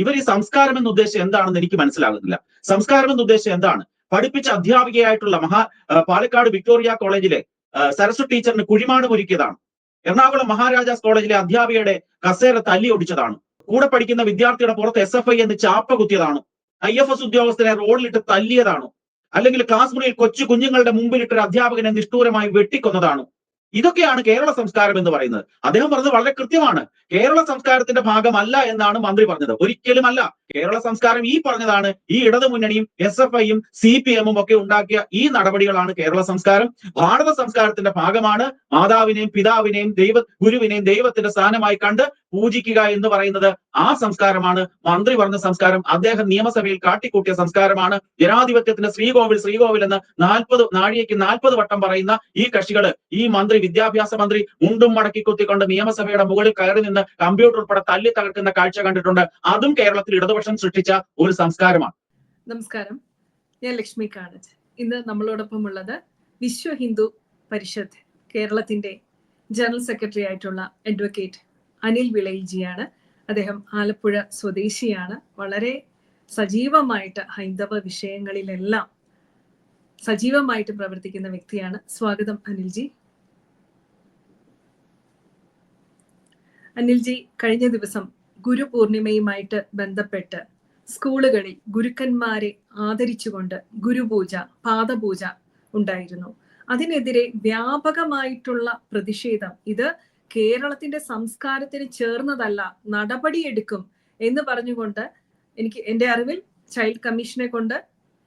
ഇവർ ഈ സംസ്കാരം എന്ന ഉദ്ദേശം എന്താണെന്ന് എനിക്ക് മനസ്സിലാകുന്നില്ല. സംസ്കാരം എന്ന ഉദ്ദേശം എന്താണ്? പഠിപ്പിച്ച അധ്യാപികയായിട്ടുള്ള മഹാ പാലക്കാട് വിക്ടോറിയ കോളേജിലെ സരസ്വ ടീച്ചറിന് കുഴിമാടം ഒരുക്കിയതാണ്. എറണാകുളം മഹാരാജാസ് കോളേജിലെ അധ്യാപികയുടെ കസേര തല്ലി ഒടിച്ചതാണ്. കൂടെ പഠിക്കുന്ന വിദ്യാർത്ഥിയുടെ പുറത്ത് എസ് എഫ് ഐ എന്ന് ചാപ്പ കുത്തിയതാണ്. ഐ എഫ് എസ് ഉദ്യോഗസ്ഥനെ റോഡിലിട്ട് തല്ലിയതാണോ. അല്ലെങ്കിൽ ക്ലാസ് മുറിയിൽ കൊച്ചു കുഞ്ഞുങ്ങളുടെ മുമ്പിലിട്ട് ഒരു അധ്യാപകനെ നിഷ്ഠൂരമായി വെട്ടിക്കൊന്നതാണോ. ഇതൊക്കെയാണ് കേരള സംസ്കാരം എന്ന് പറയുന്നത്. അദ്ദേഹം പറഞ്ഞത് വളരെ കൃത്യമാണ്. കേരള സംസ്കാരത്തിന്റെ ഭാഗമല്ല എന്നാണ് മന്ത്രി പറഞ്ഞത്. ഒരിക്കലും അല്ല കേരള സംസ്കാരം ഈ പറഞ്ഞതാണ് ഈ ഇടതു മുന്നണിയും എസ് എഫ് ഐയും സി പി എമ്മും ഒക്കെ ഉണ്ടാക്കിയ ഈ നടപടികളാണ് കേരള സംസ്കാരം. ഭാരത സംസ്കാരത്തിന്റെ ഭാഗമാണ് മാതാവിനെയും പിതാവിനെയും ദൈവ ഗുരുവിനെയും ദൈവത്തിന്റെ സ്ഥാനമായി കണ്ട് പൂജിക്കുക എന്ന് പറയുന്നത് ആ സംസ്കാരമാണ്. മന്ത്രി പറഞ്ഞ സംസ്കാരം അദ്ദേഹം നിയമസഭയിൽ കാട്ടിക്കൂട്ടിയ സംസ്കാരമാണ്. ജനാധിപത്യത്തിന്റെ ശ്രീകോവിൽ ശ്രീകോവിൽ എന്ന് നാൽപ്പത് നാഴികയ്ക്ക് നാൽപ്പത് വട്ടം പറയുന്ന ഈ കക്ഷികൾ ഈ മന്ത്രി വിദ്യാഭ്യാസ മന്ത്രി മുണ്ടും മടക്കി കുത്തിക്കൊണ്ട് നിയമസഭയുടെ മുകളിൽ കയറി നിന്ന് കമ്പ്യൂട്ടർ ഉൾപ്പെടെ തല്ലി തകർക്കുന്ന കാഴ്ച കണ്ടിട്ടുണ്ട്. അതും കേരളത്തിൽ ഇടതുപക്ഷം സൃഷ്ടിച്ച ഒരു സംസ്കാരമാണ്. നമസ്കാരം. ഞാൻ ലക്ഷ്മി കാണത്ത് ഇന്ന് നമ്മളോടൊപ്പം ഉള്ളത് വിശ്വ ഹിന്ദു പരിഷത്ത് കേരളത്തിന്റെ ജനറൽ സെക്രട്ടറി ആയിട്ടുള്ള അഡ്വക്കേറ്റ് അനിൽ വിളയിജിയാണ്. അദ്ദേഹം ആലപ്പുഴ സ്വദേശിയാണ്. വളരെ സജീവമായിട്ട് ഹൈന്ദവ വിഷയങ്ങളിലെല്ലാം സജീവമായിട്ട് പ്രവർത്തിക്കുന്ന വ്യക്തിയാണ്. സ്വാഗതം അനിൽജി. അനിൽജി കഴിഞ്ഞ ദിവസം ഗുരു പൂർണിമയുമായിട്ട് ബന്ധപ്പെട്ട് സ്കൂളുകളിൽ ഗുരുക്കന്മാരെ ആദരിച്ചുകൊണ്ട് ഗുരുപൂജ പാദപൂജ ഉണ്ടായിരുന്നു. അതിനെതിരെ വ്യാപകമായിട്ടുള്ള പ്രതിഷേധം. ഇത് കേരളത്തിന്റെ സംസ്കാരത്തിന് ചേർന്നതല്ല നടപടിയെടുക്കും എന്ന് പറഞ്ഞുകൊണ്ട് എനിക്ക് എന്റെ അറിവിൽ ചൈൽഡ് കമ്മീഷനെ കൊണ്ട്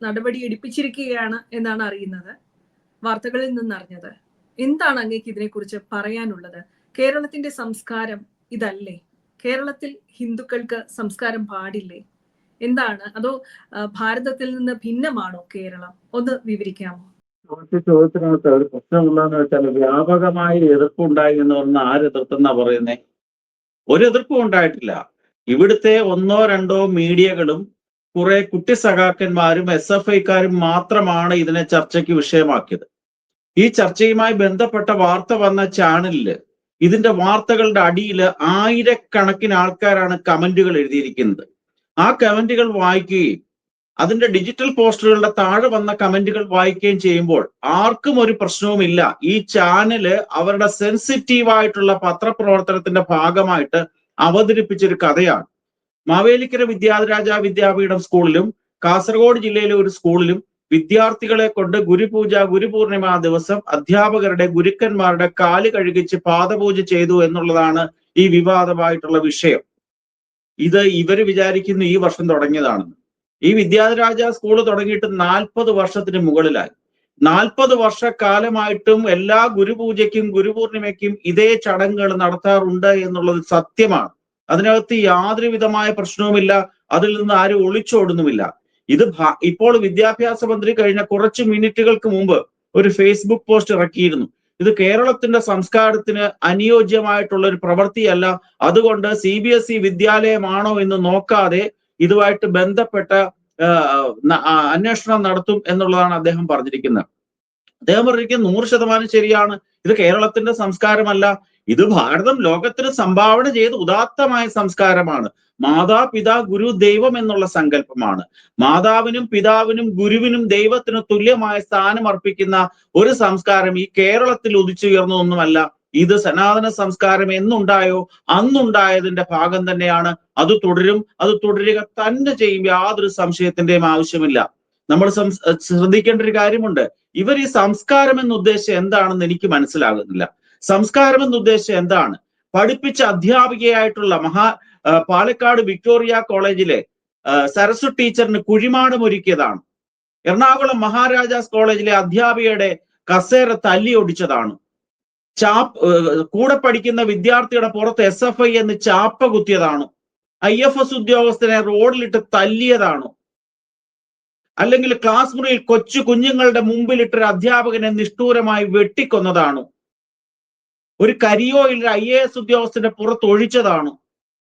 നടപടി എടുപ്പിച്ചിരിക്കുകയാണ് എന്നാണ് അറിയുന്നത് വാർത്തകളിൽ നിന്ന് അറിഞ്ഞത് എന്താണ് അങ്ങേക്ക് ഇതിനെക്കുറിച്ച് പറയാനുള്ളത്? കേരളത്തിന്റെ സംസ്കാരം ഇതല്ലേ? കേരളത്തിൽ ഹിന്ദുക്കൾക്ക് സംസ്കാരം പാടില്ലേ? എന്താണ്? അതോ ഭാരതത്തിൽ നിന്ന് ഭിന്നമാണോ കേരളം? ഒന്ന് വിവരിക്കാമോ? ചോദിച്ച ചോദ്യത്തിനകത്ത് ഒരു പ്രശ്നമുള്ളതെന്ന് വെച്ചാൽ വ്യാപകമായ എതിർപ്പുണ്ടായി എന്ന് പറഞ്ഞ ആര് എതിർത്തെന്നാ പറയുന്നേ? ഒരു എതിർപ്പും ഉണ്ടായിട്ടില്ല. ഇവിടുത്തെ ഒന്നോ രണ്ടോ മീഡിയകളും കുറെ കുട്ടി സഖാക്കന്മാരും എസ് എഫ് ഐക്കാരും മാത്രമാണ് ഇതിനെ ചർച്ചയ്ക്ക് വിഷയമാക്കിയത്. ഈ ചർച്ചയുമായി ബന്ധപ്പെട്ട വാർത്ത വന്ന ചാനലിൽ ഇതിന്റെ വാർത്തകളുടെ അടിയിൽ ആയിരക്കണക്കിന് ആൾക്കാരാണ് കമന്റുകൾ എഴുതിയിരിക്കുന്നത്. ആ കമന്റുകൾ വായിക്കുകയും അതിന്റെ ഡിജിറ്റൽ പോസ്റ്ററുകളുടെ താഴെ വന്ന കമന്റുകൾ വായിക്കുകയും ചെയ്യുമ്പോൾ ആർക്കും ഒരു പ്രശ്നവുമില്ല. ഈ ചാനൽ അവരുടെ സെൻസിറ്റീവായിട്ടുള്ള പത്രപ്രവർത്തനത്തിന്റെ ഭാഗമായിട്ട് അവതരിപ്പിച്ചൊരു കഥയാണ്. മാവേലിക്കര വിദ്യാധരാജ വിദ്യാപീഠം സ്കൂളിലും കാസർഗോഡ് ജില്ലയിലെ ഒരു സ്കൂളിലും വിദ്യാർത്ഥികളെ കൊണ്ട് ഗുരുപൂജ ഗുരുപൂർണിമ ദിവസം അധ്യാപകരുടെ ഗുരുക്കന്മാരുടെ കാൽ കഴുകിച്ച് പാദപൂജ ചെയ്തു എന്നുള്ളതാണ് ഈ വിവാദമായിട്ടുള്ള വിഷയം. ഇത് ഇവർ വിചാരിക്കുന്നു ഈ വർഷം തുടങ്ങിയതാണെന്ന്. ഈ വിദ്യാധരാജ സ്കൂൾ തുടങ്ങിയിട്ട് നാൽപ്പത് വർഷത്തിന് മുകളിലായി. നാൽപ്പത് വർഷക്കാലമായിട്ടും എല്ലാ ഗുരുപൂജയ്ക്കും ഗുരുപൂർണിമയ്ക്കും ഇതേ ചടങ്ങുകൾ നടത്താറുണ്ട് എന്നുള്ളത് സത്യമാണ്. അതിനകത്ത് യാതൊരു വിധമായ പ്രശ്നവുമില്ല. അതിൽ നിന്ന് ആരും ഒളിച്ചോടുന്നുമില്ല. ഇത് ഇപ്പോൾ വിദ്യാഭ്യാസ മന്ത്രി കഴിഞ്ഞ കുറച്ച് മിനിറ്റുകൾക്ക് മുമ്പ് ഒരു ഫേസ്ബുക്ക് പോസ്റ്റ് ഇറക്കിയിരുന്നു. ഇത് കേരളത്തിന്റെ സംസ്കാരത്തിന് അനുയോജ്യമായിട്ടുള്ള ഒരു പ്രവൃത്തിയല്ല. അതുകൊണ്ട് സി ബി എസ് ഇ വിദ്യാലയമാണോ എന്ന് നോക്കാതെ ഇതുമായിട്ട് ബന്ധപ്പെട്ട അന്വേഷണം നടത്തും എന്നുള്ളതാണ് അദ്ദേഹം പറഞ്ഞിരിക്കുന്നത്. അദ്ദേഹം പറഞ്ഞിരിക്കുന്നത് നൂറ് ശതമാനം ശരിയാണ്. ഇത് കേരളത്തിന്റെ സംസ്കാരമല്ല. ഇത് ഭാരതം ലോകത്തിന് സംഭാവന ചെയ്ത് ഉദാത്തമായ സംസ്കാരമാണ്. മാതാ പിതാ ഗുരു ദൈവം എന്നുള്ള സങ്കല്പമാണ്. മാതാവിനും പിതാവിനും ഗുരുവിനും ദൈവത്തിനും തുല്യമായ സ്ഥാനം അർപ്പിക്കുന്ന ഒരു സംസ്കാരം ഈ കേരളത്തിൽ ഉദിച്ചുയർന്നതൊന്നുമല്ല. ഇത് സനാതന സംസ്കാരം എന്നുണ്ടായോ? അന്നുണ്ടായതിന്റെ ഭാഗം തന്നെയാണ് അത് തുടരും. അത് തുടരുക തന്നെ ചെയ്യും. യാതൊരു സംശയത്തിന്റെയും ആവശ്യമില്ല. നമ്മൾ ശ്രദ്ധിക്കേണ്ട ഒരു കാര്യമുണ്ട്. ഇവർ ഈ സംസ്കാരം എന്ന ഉദ്ദേശം എന്താണെന്ന് എനിക്ക് മനസ്സിലാകുന്നില്ല. സംസ്കാരം എന്ന ഉദ്ദേശം എന്താണ്? പഠിപ്പിച്ച അധ്യാപികയായിട്ടുള്ള മഹാ പാലക്കാട് വിക്ടോറിയ കോളേജിലെ സരസ്വ ടീച്ചറിന് കുഴിമാടം ഒരുക്കിയതാണ്. എറണാകുളം മഹാരാജാസ് കോളേജിലെ അധ്യാപികയുടെ കസേര തല്ലി ഒടിച്ചതാണ്. ചാപ്പ് കൂടെ പഠിക്കുന്ന വിദ്യാർത്ഥിയുടെ പുറത്ത് എസ് എഫ് ഐ എന്ന് ചാപ്പ കുത്തിയതാണോ? ഐ എഫ് എസ് ഉദ്യോഗസ്ഥനെ റോഡിലിട്ട് തല്ലിയതാണോ? അല്ലെങ്കിൽ ക്ലാസ് മുറിയിൽ കൊച്ചു കുഞ്ഞുങ്ങളുടെ മുമ്പിലിട്ട് ഒരു അധ്യാപകനെ നിഷ്ഠൂരമായി വെട്ടിക്കൊന്നതാണോ? ഒരു കരിയോയിൽ ഐ എ എസ് ഉദ്യോഗസ്ഥന്റെ പുറത്ത് ഒഴിച്ചതാണോ?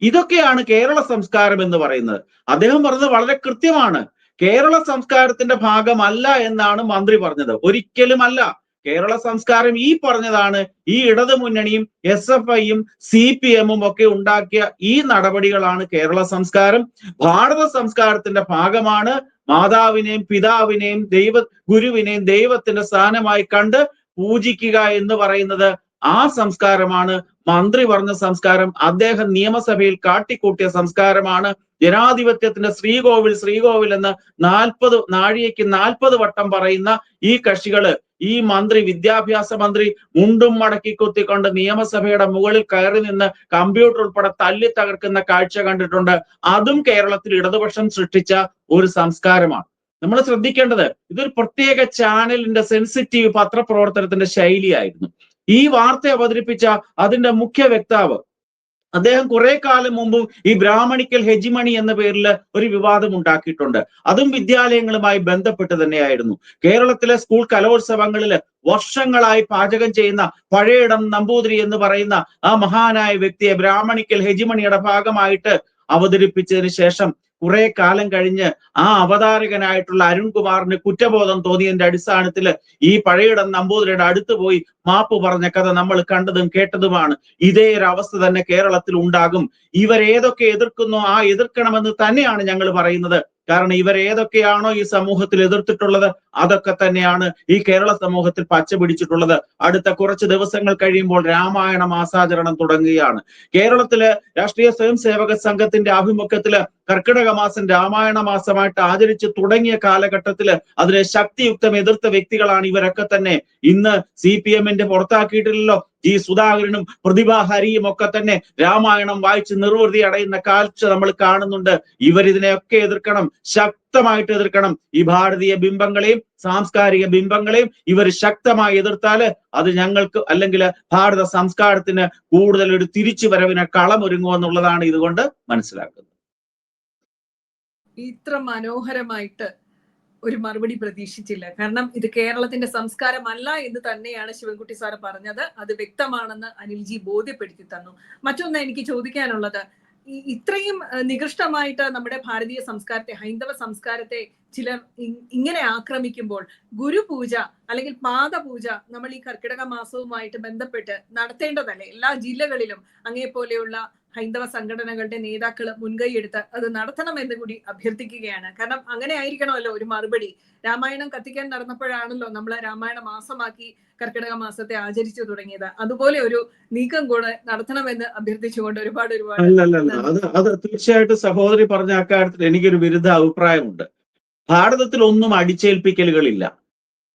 ഇതൊക്കെയാണ് കേരള സംസ്കാരം എന്ന് പറയുന്നത്. അദ്ദേഹം പറഞ്ഞത് വളരെ കൃത്യമാണ്. കേരള സംസ്കാരത്തിന്റെ ഭാഗമല്ല എന്നാണ് മന്ത്രി പറഞ്ഞത്. ഒരിക്കലും അല്ല കേരള സംസ്കാരം ഈ പറഞ്ഞതാണ് ഈ ഇടതു മുന്നണിയും എസ് എഫ് ഐയും സി പി എമ്മും ഒക്കെ ഉണ്ടാക്കിയ ഈ നടപടികളാണ് കേരള സംസ്കാരം. ഭാരത സംസ്കാരത്തിന്റെ ഭാഗമാണ് മാതാവിനെയും പിതാവിനെയും ദൈവ ഗുരുവിനെയും ദൈവത്തിന്റെ സ്ഥാനമായി കണ്ട് പൂജിക്കുക എന്ന് പറയുന്നത് ആ സംസ്കാരമാണ്. മന്ത്രി പറഞ്ഞ സംസ്കാരം അദ്ദേഹം നിയമസഭയിൽ കാട്ടിക്കൂട്ടിയ സംസ്കാരമാണ്. ജനാധിപത്യത്തിന്റെ ശ്രീകോവിൽ ശ്രീകോവിൽ എന്ന് നാൽപ്പത് നാഴികയ്ക്ക് നാൽപ്പത് വട്ടം പറയുന്ന ഈ കക്ഷികൾ ഈ മന്ത്രി വിദ്യാഭ്യാസ മന്ത്രി മുണ്ടും മടക്കി കുത്തിക്കൊണ്ട് നിയമസഭയുടെ മുകളിൽ കയറി നിന്ന് കമ്പ്യൂട്ടർ ഉൾപ്പെടെ തല്ലി തകർക്കുന്ന കാഴ്ച കണ്ടിട്ടുണ്ട്. അതും കേരളത്തിൽ ഇടതുപക്ഷം സൃഷ്ടിച്ച ഒരു സംസ്കാരമാണ്. നമ്മൾ ശ്രദ്ധിക്കേണ്ടത് ഇതൊരു പ്രത്യേക ചാനലിന്റെ സെൻസിറ്റീവ് പത്രപ്രവർത്തനത്തിന്റെ ശൈലിയായിരുന്നു. ഈ വാർത്ത അവതരിപ്പിച്ച അതിന്റെ മുഖ്യ വ്യക്താവ് അദ്ദേഹം കുറെ കാലം മുമ്പും ഈ ബ്രാഹ്മണിക്കൽ ഹെജിമണി എന്ന പേരിൽ ഒരു വിവാദം ഉണ്ടാക്കിയിട്ടുണ്ട്. അതും വിദ്യാലയങ്ങളുമായി ബന്ധപ്പെട്ട് തന്നെയായിരുന്നു. കേരളത്തിലെ സ്കൂൾ കലോത്സവങ്ങളിൽ വർഷങ്ങളായി പാചകം ചെയ്യുന്ന പഴയ ഇടം നമ്പൂതിരി എന്ന് പറയുന്ന ആ മഹാനായ വ്യക്തിയെ ബ്രാഹ്മണിക്കൽ ഹെജിമണിയുടെ ഭാഗമായിട്ട് അവതരിപ്പിച്ചതിന് ശേഷം കുറെ കാലം കഴിഞ്ഞ് ആ അവതാരകനായിട്ടുള്ള അരുൺകുമാറിന് കുറ്റബോധം തോന്നിയതിന്റെ അടിസ്ഥാനത്തിൽ ഈ പഴയടം നമ്പൂതിരിയുടെ അടുത്ത് പോയി മാപ്പ് പറഞ്ഞ കഥ നമ്മൾ കണ്ടതും കേട്ടതുമാണ്. ഇതേ ഒരു അവസ്ഥ തന്നെ കേരളത്തിൽ ഉണ്ടാകും. ഇവരേതൊക്കെ എതിർക്കുന്നോ ആ എതിർക്കണമെന്ന് തന്നെയാണ് ഞങ്ങൾ പറയുന്നത്. കാരണം ഇവരേതൊക്കെയാണോ ഈ സമൂഹത്തിൽ എതിർത്തിട്ടുള്ളത് അതൊക്കെ തന്നെയാണ് ഈ കേരള സമൂഹത്തിൽ പച്ച പിടിച്ചിട്ടുള്ളത്. അടുത്ത കുറച്ച് ദിവസങ്ങൾ കഴിയുമ്പോൾ രാമായണ മാസാചരണം തുടങ്ങുകയാണ്. കേരളത്തിലെ രാഷ്ട്രീയ സ്വയം സേവക സംഘത്തിന്റെ ആഭിമുഖ്യത്തിൽ കർക്കിടക മാസം രാമായണ മാസമായിട്ട് ആചരിച്ചു തുടങ്ങിയ കാലഘട്ടത്തിൽ അതിനെ ശക്തിയുക്തം എതിർത്ത വ്യക്തികളാണ് ഇവരൊക്കെ തന്നെ. ഇന്ന് സി പി എമ്മിന്റെ പുറത്താക്കിയിട്ടില്ലല്ലോ. ജി സുധാകരനും പ്രതിഭ ഹരിയും ഒക്കെ തന്നെ രാമായണം വായിച്ച് നിർവൃതി അടയുന്ന കാഴ്ച നമ്മൾ കാണുന്നുണ്ട്. ഇവരിതിനെയൊക്കെ എതിർക്കണം. ശക്തമായിട്ട് എതിർക്കണം. ഈ ഭാരതീയ ബിംബങ്ങളെയും സാംസ്കാരിക ബിംബങ്ങളെയും ഇവർ ശക്തമായി എതിർത്താൽ അത് ഞങ്ങൾക്ക് അല്ലെങ്കിൽ ഭാരത സംസ്കാരത്തിന് കൂടുതൽ ഒരു തിരിച്ചു വരവിന് കളമൊരുങ്ങുമെന്നുള്ളതാണ് ഇതുകൊണ്ട് മനസ്സിലാക്കുന്നത്. ഇത്ര മനോഹരമായിട്ട് ഒരു മറുപടി പ്രതീക്ഷിച്ചില്ല. കാരണം ഇത് കേരളത്തിന്റെ സംസ്കാരമല്ല എന്ന് തന്നെയാണ് ശിവൻകുട്ടി സാറ് പറഞ്ഞത്. അത് വ്യക്തമാണെന്ന് അനിൽജി ബോധ്യപ്പെടുത്തി തന്നു. മറ്റൊന്ന് എനിക്ക് ചോദിക്കാനുള്ളത്. ഇത്രയും നികൃഷ്ടമായിട്ട് നമ്മുടെ ഭാരതീയ സംസ്കാരത്തെ ഹൈന്ദവ സംസ്കാരത്തെ ചിലർ ഇങ്ങനെ ആക്രമിക്കുമ്പോൾ ഗുരുപൂജ അല്ലെങ്കിൽ പാദപൂജ നമ്മൾ ഈ കർക്കിടക മാസവുമായിട്ട് ബന്ധപ്പെട്ട് നടത്തേണ്ടതല്ലേ? എല്ലാ ജില്ലകളിലും അങ്ങേപോലെയുള്ള ഹൈന്ദവ സംഘടനകളുടെ നേതാക്കൾ മുൻകൈയെടുത്ത് അത് നടത്തണമെന്ന് കൂടി അഭ്യർത്ഥിക്കുകയാണ്. കാരണം അങ്ങനെ ആയിരിക്കണമല്ലോ ഒരു മറുപടി. രാമായണം കത്തിക്കാൻ നടന്നപ്പോഴാണല്ലോ നമ്മൾ രാമായണ മാസമാക്കി കർക്കിടക മാസത്തെ ആചരിച്ചു തുടങ്ങിയത്. അതുപോലെ ഒരു നീക്കം കൂടെ നടത്തണമെന്ന് അഭ്യർത്ഥിച്ചുകൊണ്ട് ഒരുപാട് ഒരുപാട് അത് അത് തീർച്ചയായിട്ടും സഹോദരി പറഞ്ഞ അക്കാര്യത്തിൽ എനിക്കൊരു വിരുദ്ധ അഭിപ്രായമുണ്ട്. ഭാരതത്തിൽ ഒന്നും അടിച്ചേൽപ്പിക്കലുകളില്ല.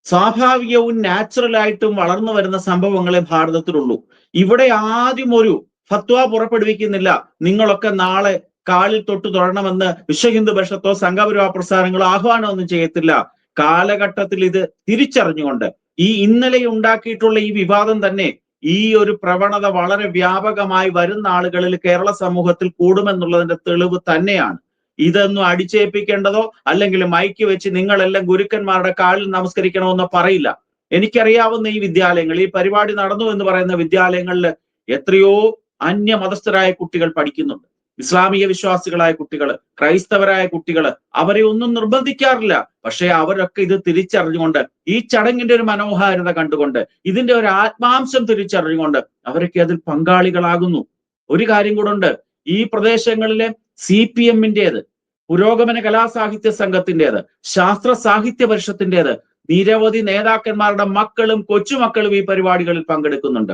സ്വാഭാവികവും നാച്ചുറലായിട്ടും വളർന്നു വരുന്ന സംഭവങ്ങളെ ഭാരതത്തിലുള്ളൂ. ഇവിടെ ആദ്യം ഒരു ഫത്വ പുറപ്പെടുവിക്കുന്നില്ല. നിങ്ങളൊക്കെ നാളെ കാലിൽ തൊട്ട് തൊഴണമെന്ന് വിശ്വഹിന്ദു പരിഷത്തോ സംഘപരിവാ പ്രസ്ഥാനങ്ങളോ ആഹ്വാനം ഒന്നും ചെയ്യത്തില്ല. കാലഘട്ടത്തിൽ ഇത് തിരിച്ചറിഞ്ഞുകൊണ്ട് ഈ ഇന്നലെ ഉണ്ടാക്കിയിട്ടുള്ള ഈ വിവാദം തന്നെ ഈ ഒരു പ്രവണത വളരെ വ്യാപകമായി വരുന്ന ആളുകളിൽ കേരള സമൂഹത്തിൽ കൂടുമെന്നുള്ളതിന്റെ തെളിവ് തന്നെയാണ്. ഇതൊന്നും അടിച്ചേൽപ്പിക്കേണ്ടതോ? അല്ലെങ്കിൽ മൈക്ക് വെച്ച് നിങ്ങളെല്ലാം ഗുരുക്കന്മാരുടെ കാലിൽ നമസ്കരിക്കണമെന്നോ പറയില്ല. എനിക്കറിയാവുന്ന ഈ വിദ്യാലയങ്ങൾ ഈ പരിപാടി നടന്നു എന്ന് പറയുന്ന വിദ്യാലയങ്ങളിൽ എത്രയോ അന്യ മതസ്ഥരായ കുട്ടികൾ പഠിക്കുന്നുണ്ട്. ഇസ്ലാമിക വിശ്വാസികളായ കുട്ടികൾ ക്രൈസ്തവരായ കുട്ടികൾ അവരെ ഒന്നും നിർബന്ധിക്കാറില്ല. പക്ഷെ അവരൊക്കെ ഇത് തിരിച്ചറിഞ്ഞുകൊണ്ട് ഈ ചടങ്ങിന്റെ ഒരു മനോഹാരിത കണ്ടുകൊണ്ട് ഇതിന്റെ ഒരു ആത്മാംശം തിരിച്ചറിഞ്ഞുകൊണ്ട് അവരൊക്കെ അതിൽ പങ്കാളികളാകുന്നു. ഒരു കാര്യം കൂടെ ഉണ്ട്. ഈ പ്രദേശങ്ങളിലെ സി പി എമ്മിന്റേത് പുരോഗമന കലാസാഹിത്യ സംഘത്തിന്റെത് ശാസ്ത്ര സാഹിത്യ പരിഷത്തിന്റെത് നിരവധി നേതാക്കന്മാരുടെ മക്കളും കൊച്ചുമക്കളും ഈ പരിപാടികളിൽ പങ്കെടുക്കുന്നുണ്ട്.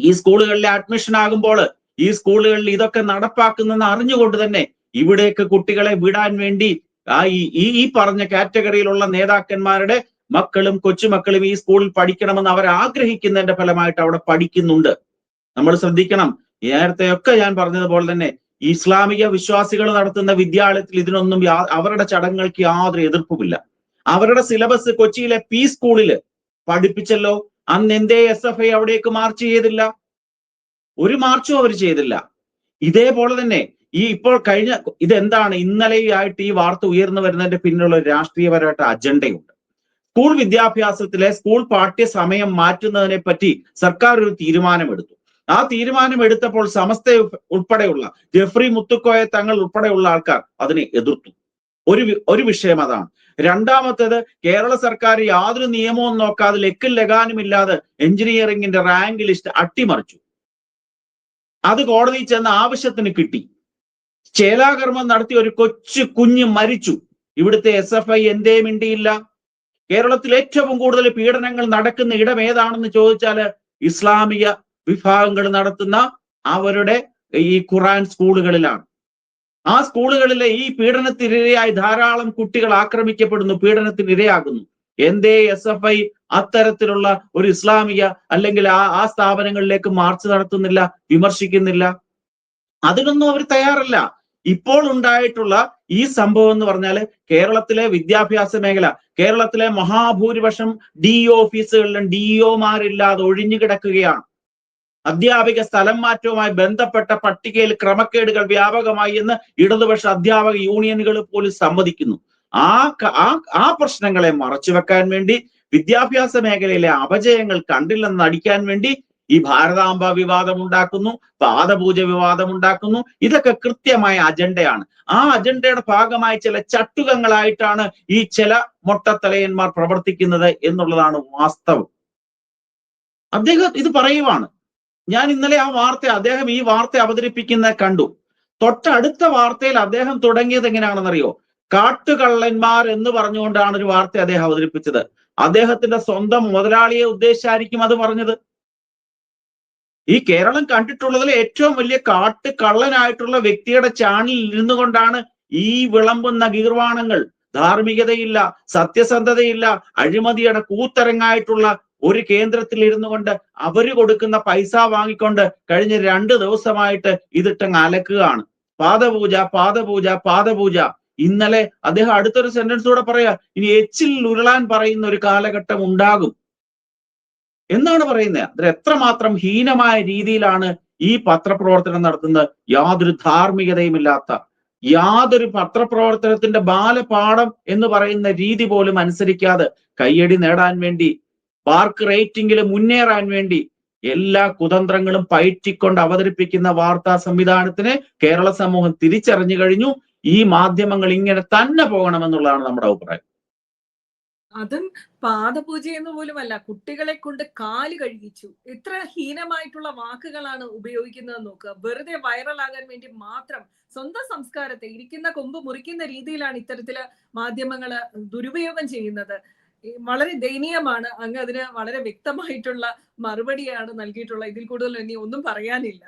ഈ സ്കൂളുകളിലെ അഡ്മിഷൻ ആകുമ്പോൾ ഈ സ്കൂളുകളിൽ ഇതൊക്കെ നടപ്പാക്കുന്നെന്ന് അറിഞ്ഞുകൊണ്ട് തന്നെ ഇവിടേക്ക് കുട്ടികളെ വിടാൻ വേണ്ടി ആ ഈ ഈ- പറഞ്ഞ കാറ്റഗറിയിലുള്ള നേതാക്കന്മാരുടെ മക്കളും കൊച്ചുമക്കളും ഈ സ്കൂളിൽ പഠിക്കണമെന്ന് അവർ ആഗ്രഹിക്കുന്നതിന്റെ ഫലമായിട്ട് അവിടെ പഠിക്കുന്നുണ്ട്. നമ്മൾ ശ്രദ്ധിക്കണം. നേരത്തെയൊക്കെ ഞാൻ പറഞ്ഞതുപോലെ തന്നെ ഇസ്ലാമിക വിശ്വാസികൾ നടത്തുന്ന വിദ്യാലയത്തിൽ ഇതിനൊന്നും അവരുടെ ചടങ്ങുകൾക്ക് യാതൊരു എതിർപ്പുമില്ല. അവരുടെ സിലബസ് കൊച്ചിയിലെ പി സ്കൂളിൽ പഠിപ്പിച്ചല്ലോ. അന്ന് എന്തേ എസ് എഫ് ഐ അവിടേക്ക് മാർച്ച് ചെയ്തില്ല. ഒരു മാർച്ചും അവർ ചെയ്തില്ല. ഇതേപോലെ തന്നെ ഈ ഇപ്പോൾ കഴിഞ്ഞ ഇതെന്താണ്? ഇന്നലെയായിട്ട് ഈ വാർത്ത ഉയർന്നു വരുന്നതിന്റെ പിന്നിലുള്ള രാഷ്ട്രീയപരമായിട്ട് അജണ്ടയുണ്ട്. സ്കൂൾ വിദ്യാഭ്യാസത്തിലെ സ്കൂൾ പാഠ്യ സമയം മാറ്റുന്നതിനെ പറ്റി സർക്കാർ ഒരു തീരുമാനമെടുത്തു. ആ തീരുമാനം എടുത്തപ്പോൾ സമസ്ത ഉൾപ്പെടെയുള്ള ജെഫ്രി മുത്തുക്കോയ തങ്ങൾ ഉൾപ്പെടെയുള്ള ആൾക്കാർ അതിനെ എതിർത്തു. ഒരു ഒരു വിഷയം അതാണ്. രണ്ടാമത്തേത് കേരള സർക്കാർ യാതൊരു നിയമവും നോക്കാതെ ലെക്കും ലഗാനും ഇല്ലാതെ എഞ്ചിനീയറിംഗിന്റെ റാങ്ക് ലിസ്റ്റ് അട്ടിമറിച്ചു. അത് കോടതിയിൽ ചെന്ന ആവശ്യത്തിന് കിട്ടി. ചേലാകർമ്മം നടത്തി ഒരു കൊച്ചു കുഞ്ഞ് മരിച്ചു. ഇവിടുത്തെ എസ് എഫ് ഐ എന്തേ മിണ്ടിയില്ല. കേരളത്തിൽ ഏറ്റവും കൂടുതൽ പീഡനങ്ങൾ നടക്കുന്ന ഇടം ഏതാണെന്ന് ചോദിച്ചാൽ ഇസ്ലാമിക വിഭാഗങ്ങൾ നടത്തുന്ന അവരുടെ ഈ ഖുറാൻ സ്കൂളുകളിലാണ്. ആ സ്കൂളുകളിലെ ഈ പീഡനത്തിനിരയായി ധാരാളം കുട്ടികൾ ആക്രമിക്കപ്പെടുന്നു പീഡനത്തിനിരയാകുന്നു. എന്തേ എസ് എഫ് ഐ അത്തരത്തിലുള്ള ഒരു ഇസ്ലാമിക അല്ലെങ്കിൽ ആ ആ സ്ഥാപനങ്ങളിലേക്ക് മാർച്ച് നടത്തുന്നില്ല വിമർശിക്കുന്നില്ല? അതിനൊന്നും അവർ തയ്യാറല്ല. ഇപ്പോൾ ഉണ്ടായിട്ടുള്ള ഈ സംഭവം എന്ന് പറഞ്ഞാൽ കേരളത്തിലെ വിദ്യാഭ്യാസ മേഖല കേരളത്തിലെ മഹാഭൂരിപക്ഷം ഡി ഓഫീസുകളിലും ഡി ഒഴിഞ്ഞു കിടക്കുകയാണ് അധ്യാപിക സ്ഥലം മാറ്റവുമായി ബന്ധപ്പെട്ട പട്ടികയിൽ ക്രമക്കേടുകൾ വ്യാപകമായി എന്ന് ഇടതുപക്ഷ അധ്യാപക യൂണിയനുകൾ പോലും സമ്മതിക്കുന്നു. ആ ആ പ്രശ്നങ്ങളെ മറച്ചുവെക്കാൻ വേണ്ടി വിദ്യാഭ്യാസ മേഖലയിലെ അപജയങ്ങൾ കണ്ടില്ലെന്ന് നടിക്കാൻ വേണ്ടി ഈ ഭാരതാംബ വിവാദം ഉണ്ടാക്കുന്നു പാദപൂജ വിവാദം ഉണ്ടാക്കുന്നു. ഇതൊക്കെ കൃത്യമായ അജണ്ടയാണ്. ആ അജണ്ടയുടെ ഭാഗമായി ചില ചട്ടുകങ്ങളായിട്ടാണ് ഈ ചില മൊട്ടത്തലയന്മാർ പ്രവർത്തിക്കുന്നത് എന്നുള്ളതാണ് വാസ്തവം. അദ്ദേഹം ഇത് പറയുവാണ് ഞാൻ ഇന്നലെ ആ വാർത്ത അദ്ദേഹം ഈ വാർത്ത അവതരിപ്പിക്കുന്ന കണ്ടു. തൊട്ടടുത്ത വാർത്തയിൽ അദ്ദേഹം തുടങ്ങിയത് എങ്ങനെയാണെന്നറിയോ? കാട്ടുകള്ളന്മാർ എന്ന് പറഞ്ഞുകൊണ്ടാണ് ഒരു വാർത്ത അദ്ദേഹം അവതരിപ്പിച്ചത്. അദ്ദേഹത്തിന്റെ സ്വന്തം മുതലാളിയെ ഉദ്ദേശിച്ചായിരിക്കും അത് പറഞ്ഞത്. ഈ കേരളം കണ്ടിട്ടുള്ളതിൽ ഏറ്റവും വലിയ കാട്ട് കള്ളനായിട്ടുള്ള വ്യക്തിയുടെ ചാണിൽ ഇരുന്നു കൊണ്ടാണ് ഈ വിളമ്പുന്ന ഗീർവാണങ്ങൾ. ധാർമ്മികതയില്ല സത്യസന്ധതയില്ല അഴിമതിയുടെ കൂത്തരങ്ങായിട്ടുള്ള ഒരു കേന്ദ്രത്തിൽ ഇരുന്നു കൊണ്ട് അവർ കൊടുക്കുന്ന പൈസ വാങ്ങിക്കൊണ്ട് കഴിഞ്ഞ രണ്ട് ദിവസമായിട്ട് ഇതിട്ടങ്ങ് അലക്കുകയാണ്. പാദപൂജ പാദപൂജ പാദപൂജ. ഇന്നലെ അദ്ദേഹം അടുത്തൊരു സെന്റൻസ് കൂടെ പറയാ ഇനി എച്ചിൽ ഉരുളാൻ പറയുന്ന ഒരു കാലഘട്ടം ഉണ്ടാകും. എന്നാണ് പറയുന്നത് അതിൽ എത്രമാത്രം ഹീനമായ രീതിയിലാണ് ഈ പത്രപ്രവർത്തനം നടത്തുന്നത്? യാതൊരു ധാർമ്മികതയുമില്ലാത്ത യാതൊരു പത്രപ്രവർത്തനത്തിന്റെ ബാലപാഠം എന്ന് പറയുന്ന രീതി പോലും അനുസരിക്കാതെ കയ്യടി നേടാൻ വേണ്ടി പാർക്ക് റേറ്റിംഗിൽ മുന്നേറാൻ വേണ്ടി എല്ലാ കുതന്ത്രങ്ങളും പയറ്റിക്കൊണ്ട് അവതരിപ്പിക്കുന്ന വാർത്താ സംവിധാനത്തിന് കേരള സമൂഹം തിരിച്ചറിഞ്ഞു കഴിഞ്ഞു. ഈ മാധ്യമങ്ങൾ ഇങ്ങനെ തന്നെ പോകണമെന്നുള്ളതാണ് നമ്മുടെ അഭിപ്രായം. അതും പാദപൂജ എന്ന് പോലുമല്ല കുട്ടികളെ കൊണ്ട് കാൽ കഴുകിച്ചു. ഇത്ര ഹീനമായിട്ടുള്ള വാക്കുകളാണ് ഉപയോഗിക്കുന്നത് നോക്കുക. വെറുതെ വൈറലാകാൻ വേണ്ടി മാത്രം സ്വന്തം സംസ്കാരത്തെ ഇരിക്കുന്ന കൊമ്പ് മുറിക്കുന്ന രീതിയിലാണ് ഇത്തരത്തിൽ മാധ്യമങ്ങൾ ദുരുപയോഗം ചെയ്യുന്നത്. വളരെ ദയനീയമാണ്. അങ്ങ് അതിന് വളരെ വ്യക്തമായിട്ടുള്ള മറുപടിയാണ് നൽകിയിട്ടുള്ളത് ഇതിൽ കൂടുതൽ ഇനി ഒന്നും പറയാനില്ല.